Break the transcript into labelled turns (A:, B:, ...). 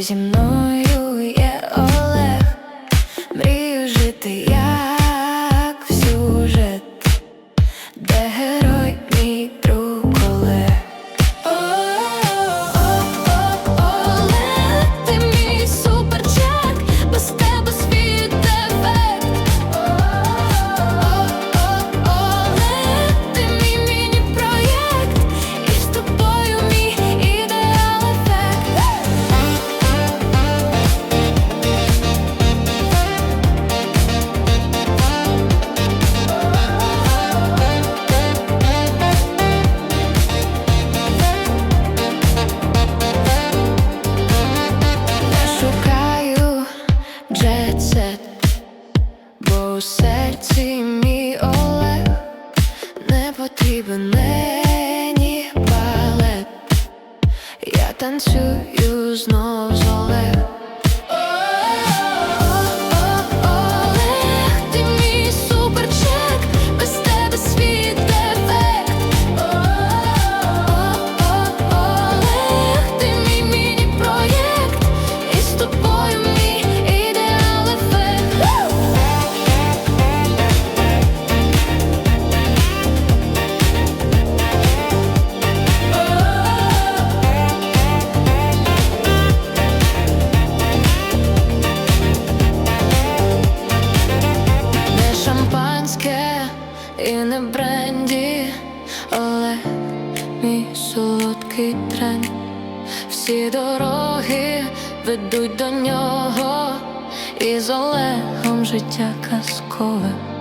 A: зі мною є Олег, мрію жити як сюжет, де герой мій? Серці мій Олег, не потрібен мені балет. Я танцюю знов і не бренді, але мій солодкий тренд. Всі дороги ведуть до нього, і з Олегом життя казкове.